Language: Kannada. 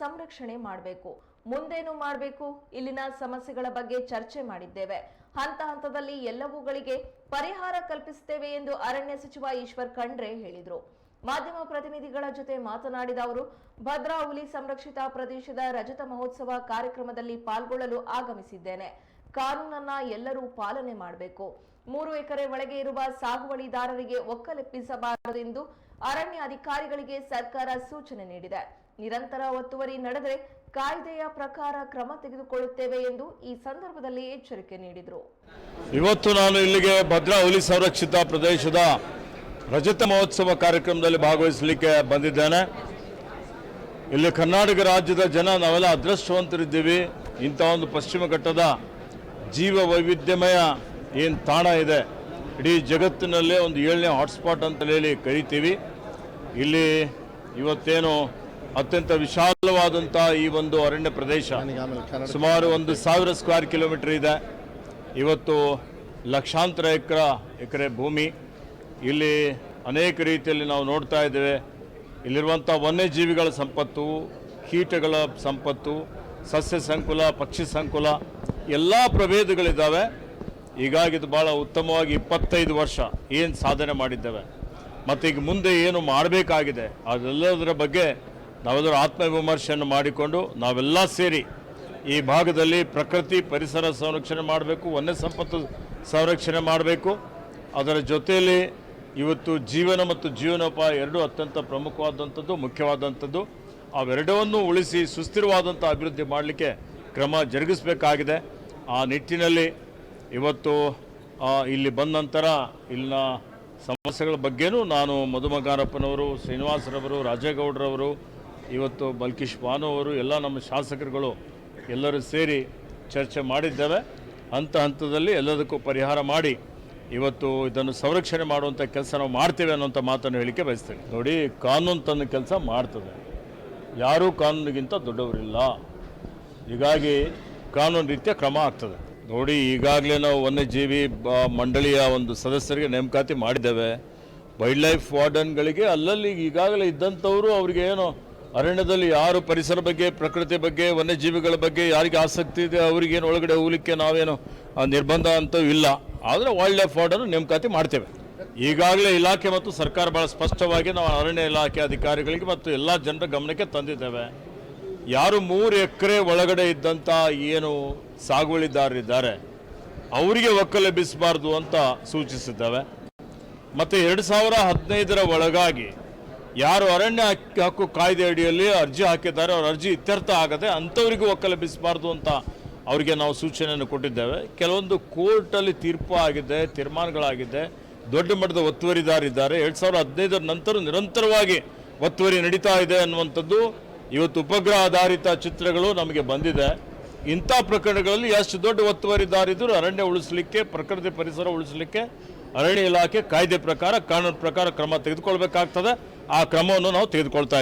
ಸಂರಕ್ಷಣೆ ಮಾಡಬೇಕು. ಮುಂದೇನು ಮಾಡಬೇಕು? ಇಲ್ಲಿನ ಸಮಸ್ಯೆಗಳ ಬಗ್ಗೆ ಚರ್ಚೆ ಮಾಡಿದ್ದೇವೆ. ಹಂತ ಹಂತದಲ್ಲಿ ಎಲ್ಲವುಗಳಿಗೆ ಪರಿಹಾರ ಕಲ್ಪಿಸುತ್ತೇವೆ ಎಂದು ಅರಣ್ಯ ಸಚಿವ ಈಶ್ವರ್ ಖಂಡ್ರೆ ಹೇಳಿದರು. ಮಾಧ್ಯಮ ಪ್ರತಿನಿಧಿಗಳ ಜೊತೆ ಮಾತನಾಡಿದ ಅವರು, ಭದ್ರಾ ಹುಲಿ ಸಂರಕ್ಷಿತ ಪ್ರದೇಶದ ರಜತ ಮಹೋತ್ಸವ ಕಾರ್ಯಕ್ರಮದಲ್ಲಿ ಪಾಲ್ಗೊಳ್ಳಲು ಆಗಮಿಸಿದ್ದೇನೆ. ಕಾನೂನನ್ನ ಎಲ್ಲರೂ ಪಾಲನೆ ಮಾಡಬೇಕು. ಮೂರು ಎಕರೆ ಒಳಗೆ ಇರುವ ಸಾಗುವಳಿದಾರರಿಗೆ ಒಕ್ಕಲೆಪ್ಪಿಸಬಾರದು ಎಂದು ಅರಣ್ಯ ಅಧಿಕಾರಿಗಳಿಗೆ ಸರ್ಕಾರ ಸೂಚನೆ ನೀಡಿದೆ. ನಿರಂತರ ಒತ್ತುವರಿ ನಡೆದರೆ ಕಾಯ್ದೆಯ ಪ್ರಕಾರ ಕ್ರಮ ತೆಗೆದುಕೊಳ್ಳುತ್ತೇವೆ ಎಂದು ಈ ಸಂದರ್ಭದಲ್ಲಿ ಎಚ್ಚರಿಕೆ ನೀಡಿದರು. ಇವತ್ತು ನಾನು ಇಲ್ಲಿಗೆ ಭದ್ರಾ ಹುಲಿ ಸಂರಕ್ಷಿತ ಪ್ರದೇಶದ ರಜತ ಮಹೋತ್ಸವ ಕಾರ್ಯಕ್ರಮದಲ್ಲಿ ಭಾಗವಹಿಸಲಿಕ್ಕೆ ಬಂದಿದ್ದೇನೆ. ಇಲ್ಲಿ ಕರ್ನಾಟಕ ರಾಜ್ಯದ ಜನ ನಾವೆಲ್ಲ ಅದೃಷ್ಟವಂತರಿದ್ದೀವಿ. ಇಂಥ ಒಂದು ಪಶ್ಚಿಮ ಘಟ್ಟದ ಜೀವ ವೈವಿಧ್ಯಮಯ ಏನು ತಾಣ ಇದೆ. ಇಡೀ ಜಗತ್ತಿನಲ್ಲೇ ಒಂದು ಏಳನೇ ಹಾಟ್ಸ್ಪಾಟ್ ಅಂತ ಹೇಳಿ ಕರಿತೀವಿ. ಇಲ್ಲಿ ಇವತ್ತೇನು ಅತ್ಯಂತ ವಿಶಾಲವಾದಂಥ ಈ ಒಂದು ಅರಣ್ಯ ಪ್ರದೇಶ. ಸುಮಾರು ಒಂದು ಸಾವಿರ ಸ್ಕ್ವೇರ್ ಕಿಲೋಮೀಟರ್ ಇದೆ. ಇವತ್ತು ಲಕ್ಷಾಂತರ ಎಕರೆ ಎಕರೆ ಭೂಮಿ. ಇಲ್ಲಿ ಅನೇಕ ರೀತಿಯಲ್ಲಿ ನಾವು ನೋಡ್ತಾ ಇದ್ದೇವೆ. ಇಲ್ಲಿರುವಂಥ ವನ್ಯಜೀವಿಗಳ ಸಂಪತ್ತು, ಕೀಟಗಳ ಸಂಪತ್ತು, ಸಸ್ಯ ಸಂಕುಲ, ಪಕ್ಷಿ ಸಂಕುಲ, ಎಲ್ಲ ಪ್ರಭೇದಗಳಿದ್ದಾವೆ. ಹೀಗಾಗಿ ಇದು ಭಾಳ ಉತ್ತಮವಾಗಿ ಇಪ್ಪತ್ತೈದು ವರ್ಷ ಏನು ಸಾಧನೆ ಮಾಡಿದ್ದೇವೆ. ಮತ್ತು ಈಗ ಮುಂದೆ ಏನು ಮಾಡಬೇಕಾಗಿದೆ, ಅದೆಲ್ಲದರ ಬಗ್ಗೆ ನಾವೆಲ್ಲರೂ ಆತ್ಮವಿಮರ್ಶೆಯನ್ನು ಮಾಡಿಕೊಂಡು ನಾವೆಲ್ಲ ಸೇರಿ ಈ ಭಾಗದಲ್ಲಿ ಪ್ರಕೃತಿ ಪರಿಸರ ಸಂರಕ್ಷಣೆ ಮಾಡಬೇಕು, ವನ್ಯ ಸಂಪತ್ತು ಸಂರಕ್ಷಣೆ ಮಾಡಬೇಕು. ಅದರ ಜೊತೆಯಲ್ಲಿ ಇವತ್ತು ಜೀವನ ಮತ್ತು ಜೀವನೋಪಾಯ ಎರಡೂ ಅತ್ಯಂತ ಪ್ರಮುಖವಾದಂಥದ್ದು, ಮುಖ್ಯವಾದಂಥದ್ದು. ಅವೆರಡವನ್ನು ಉಳಿಸಿ ಸುಸ್ಥಿರವಾದಂಥ ಅಭಿವೃದ್ಧಿ ಮಾಡಲಿಕ್ಕೆ ಕ್ರಮ ಜರುಗಿಸಬೇಕಾಗಿದೆ. ಆ ನಿಟ್ಟಿನಲ್ಲಿ ಇವತ್ತು ಇಲ್ಲಿ ಬಂದ ನಂತರ ಇಲ್ಲಿನ ಸಮಸ್ಯೆಗಳ ಬಗ್ಗೆನೂ ನಾನು ಮಧುಮಗಾರಪ್ಪನವರು, ಶ್ರೀನಿವಾಸರವರು, ರಾಜೇಗೌಡರವರು ಇವತ್ತು ಬಲ್ಕಿಶ್ ಬಾನು ಅವರು ಎಲ್ಲ ನಮ್ಮ ಶಾಸಕರುಗಳು ಎಲ್ಲರೂ ಸೇರಿ ಚರ್ಚೆ ಮಾಡಿದ್ದೇವೆ. ಹಂತ ಹಂತದಲ್ಲಿ ಎಲ್ಲದಕ್ಕೂ ಪರಿಹಾರ ಮಾಡಿ ಇವತ್ತು ಇದನ್ನು ಸಂರಕ್ಷಣೆ ಮಾಡುವಂಥ ಕೆಲಸ ನಾವು ಮಾಡ್ತೇವೆ ಅನ್ನೋಂಥ ಮಾತನ್ನು ಹೇಳಿಕೆ ಬಯಸ್ತೇನೆ. ನೋಡಿ, ಕಾನೂನು ತನ್ನ ಕೆಲಸ ಮಾಡ್ತದೆ. ಯಾರೂ ಕಾನೂನಿಗಿಂತ ದೊಡ್ಡವರಿಲ್ಲ. ಹೀಗಾಗಿ ಕಾನೂನು ರೀತಿಯ ಕ್ರಮ ಆಗ್ತದೆ. ನೋಡಿ, ಈಗಾಗಲೇ ನಾವು ವನ್ಯಜೀವಿ ಮಂಡಳಿಯ ಒಂದು ಸದಸ್ಯರಿಗೆ ನೇಮಕಾತಿ ಮಾಡಿದ್ದೇವೆ. ವೈಲ್ಡ್ ಲೈಫ್ ವಾರ್ಡನ್ಗಳಿಗೆ ಅಲ್ಲಲ್ಲಿ ಈಗಾಗಲೇ ಇದ್ದಂಥವರು ಅವ್ರಿಗೆ ಏನು ಅರಣ್ಯದಲ್ಲಿ ಯಾರು ಪರಿಸರ ಬಗ್ಗೆ, ಪ್ರಕೃತಿ ಬಗ್ಗೆ, ವನ್ಯಜೀವಿಗಳ ಬಗ್ಗೆ ಯಾರಿಗೆ ಆಸಕ್ತಿ ಇದೆ ಅವರಿಗೇನು ಒಳಗಡೆ ಹೋಗ್ಲಿಕ್ಕೆ ನಾವೇನು ನಿರ್ಬಂಧ ಅಂತೂ ಇಲ್ಲ. ಆದರೆ ವೈಲ್ಡ್ ಲೈಫ್ ವಾರ್ಡನ್ನು ನೇಮಕಾತಿ ಮಾಡ್ತೇವೆ. ಈಗಾಗಲೇ ಇಲಾಖೆ ಮತ್ತು ಸರ್ಕಾರ ಭಾಳ ಸ್ಪಷ್ಟವಾಗಿ ನಾವು ಅರಣ್ಯ ಇಲಾಖೆ ಅಧಿಕಾರಿಗಳಿಗೆ ಮತ್ತು ಎಲ್ಲ ಜನರ ಗಮನಕ್ಕೆ ತಂದಿದ್ದೇವೆ. ಯಾರು ಮೂರು ಎಕರೆ ಒಳಗಡೆ ಇದ್ದಂಥ ಏನು ಸಾಗುವಳಿದಾರರಿದ್ದಾರೆ, ಅವರಿಗೆ ಒಕ್ಕಲೆಬ್ಬಿಸಬಾರ್ದು ಅಂತ ಸೂಚಿಸಿದ್ದೇವೆ. ಮತ್ತು ಎರಡು ಸಾವಿರ ಹದಿನೈದರ ಒಳಗಾಗಿ ಯಾರು ಅರಣ್ಯ ಹಕ್ಕು- ಕಾಯ್ದೆ ಅಡಿಯಲ್ಲಿ ಅರ್ಜಿ ಹಾಕಿದ್ದಾರೆ, ಅವ್ರ ಅರ್ಜಿ ಇತ್ಯರ್ಥ ಆಗದೆ ಅಂಥವರಿಗೂ ಒಕ್ಕಲೆಬ್ಬಿಸಬಾರ್ದು ಅಂತ ಅವರಿಗೆ ನಾವು ಸೂಚನೆಯನ್ನು ಕೊಟ್ಟಿದ್ದೇವೆ. ಕೆಲವೊಂದು ಕೋರ್ಟಲ್ಲಿ ತೀರ್ಪು ಆಗಿದೆ, ತೀರ್ಮಾನಗಳಾಗಿದೆ, ದೊಡ್ಡ ಮಟ್ಟದ ಒತ್ತುವರಿದಾರಿದ್ದಾರೆ. ಎರಡು ಸಾವಿರದ ಹದಿನೈದರ ನಂತರ ನಿರಂತರವಾಗಿ ಒತ್ತುವರಿ ನಡೀತಾ ಇದೆ ಅನ್ನುವಂಥದ್ದು ಇವತ್ತು ಉಪಗ್ರಹ ಆಧಾರಿತ ಚಿತ್ರಗಳು ನಮಗೆ ಬಂದಿದೆ. ಇಂಥ ಪ್ರಕರಣಗಳಲ್ಲಿ ಎಷ್ಟು ದೊಡ್ಡ ಒತ್ತುವರಿದಾರಿದ್ರು ಅರಣ್ಯ ಉಳಿಸಲಿಕ್ಕೆ, ಪ್ರಕೃತಿ ಪರಿಸರ ಉಳಿಸಲಿಕ್ಕೆ ಅರಣ್ಯ ಇಲಾಖೆ ಕಾಯ್ದೆ ಪ್ರಕಾರ ಕಾನೂನು ಪ್ರಕಾರ ಕ್ರಮ ತೆಗೆದುಕೊಳ್ಬೇಕಾಗ್ತದೆ. ಆ ಕ್ರಮವನ್ನು ನಾವು ತೆಗೆದುಕೊಳ್ತಾ